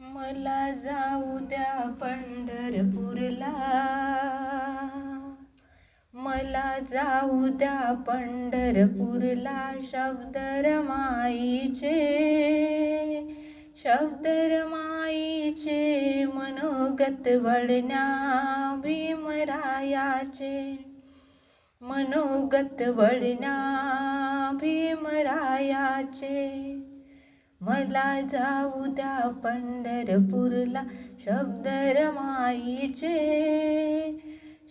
मला जाऊ द्या पंढरपूरला. मला जाऊ द्या पंढरपूरला शब्दर माईचे शब्दर माईचे मनोगत वळण्या भीमरायाचे. मनोगत वळण्या भीमरायाचे. मला जाऊ द्या पंढरपूरला शब्द रमाईचे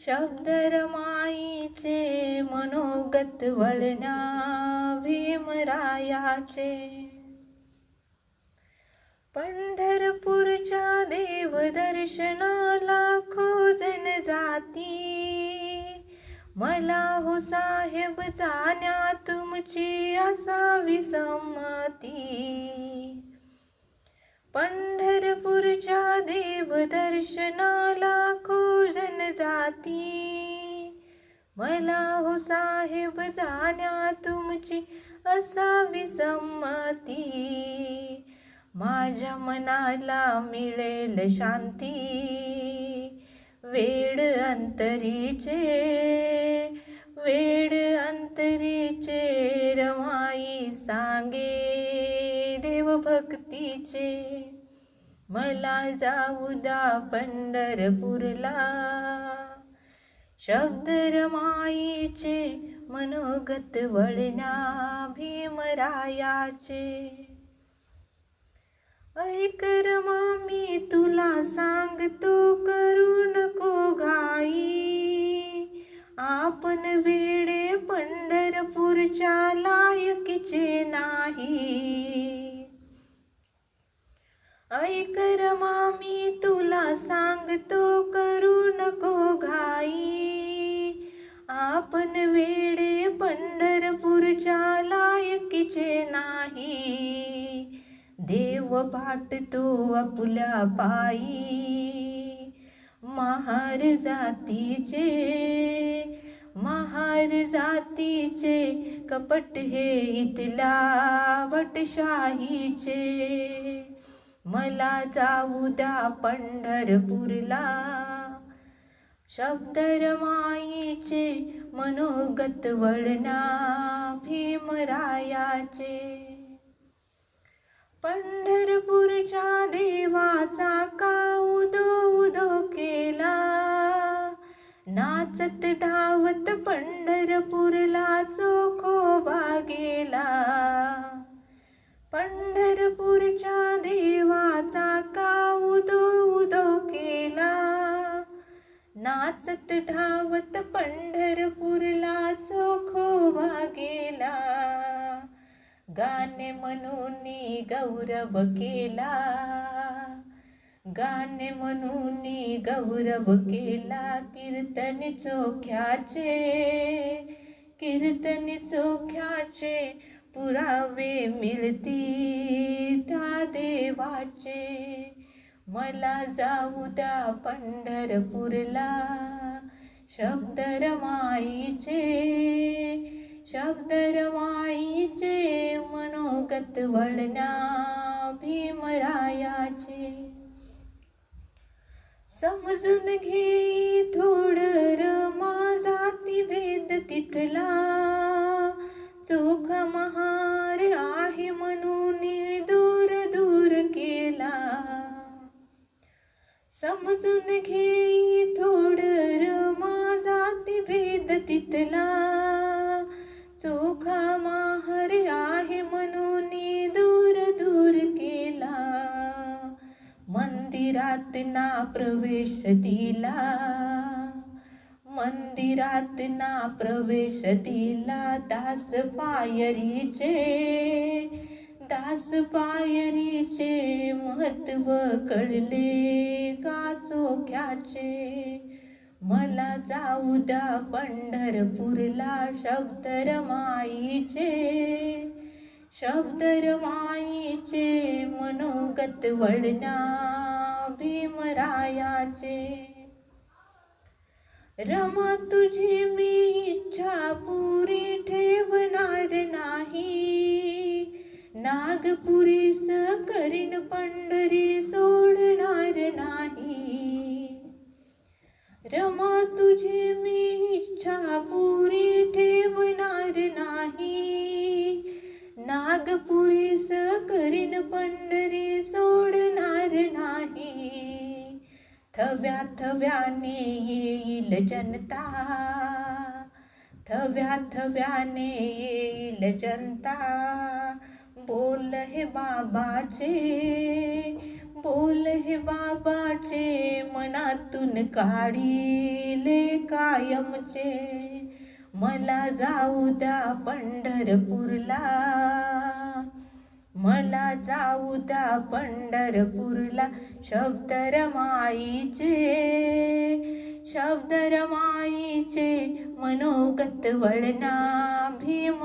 शब्द रमाईचे मनोगत वळण्या भीमरायाचे. पंढरपूरच्या देवदर्शनाला खोजन जाती मला हो साहेब जाण्या तुमची असावी संमती. पंढरपूरच्या देवदर्शनाला खोजन जाती. मला हो साहेब जाण्या तुमची असावी संमती. माझ्या मनाला मिळेल शांती. वेळ अंतरीचे वेड अंतरीचे रमाई सांगे देवभक्तीचे मला जाऊ दा पंढरपूरला. शब्द रमाईचे मनोगत वळण्या भीमरायाचे. ऐक रमा मी तुला सांगतो करू नको घाई. आपण वेडे पंढरपूरच्या लायकीचे नाही. ऐक रमा मी तुला सांगतो करू नको घाई. आपण वेडे पंढरपूरच्या लायकीचे नाही. देव पाटतो आपल्या पायी. महार जातीचे महार जातीचे कपट हे इथला वटशाहीचे. मला जाऊ द्या पंढरपूरला. शब्दरमाईचे मनोगत वळणा भीमरायाचे. पंढरपूरच्या देवाचा का नाचत धावत पंढरपूरला चोखोबा गेला पंढरपूरच्या देवाचा का उदो उदो केला. नाचत धावत पंढरपूरला चोखोबा गेला गाणे म्हणून गौरव केला. गाणे म्हणून गौरव केला कीर्तन चोख्याचे कीर्तन चोख्याचे पुरावे मिळती त्या देवाचे. मला जाऊ द्या पंढरपूरला शब्द रमाईचे शब्द रमाईचे मनोगत वळण्या भीमरायाचे समजून घे थोड माझा जाती भेद तिथला. चोख महार आहे म्हणून दूर दूर केला. समजून घे मंदिरात ना प्रवेश दिला. मंदिरात ना प्रवेश दिला. दास पायरीचे दास पायरीचे महत्त्व कळले का चोख्याचे? मला जाऊ द्या पंढरपूरला शब्द रमाईचे शब्द रमाईचे मनोगत वळण्या भीमरायाचे रमा तुझी मी इच्छा पुरी ठेवणार नाही. नागपुरीस करीन पंढरी सोडणार नाही. रमा तुझी मी इच्छा पुरी ठेवणार नाही. नागपुरीस करीन पंढरी सोड थव्या थव्याने येईल जनता. थव्या थव्याने येईल जनता. बोल हे बाबाचे बोल हे बाबाचे मनातून काढिले कायमचे. मला जाऊ द्या पंढरपूरला. मला जाऊ द्या पंढरपूरला शब्द रमाईचे शब्द रमाईचे मनोगत वळना भीम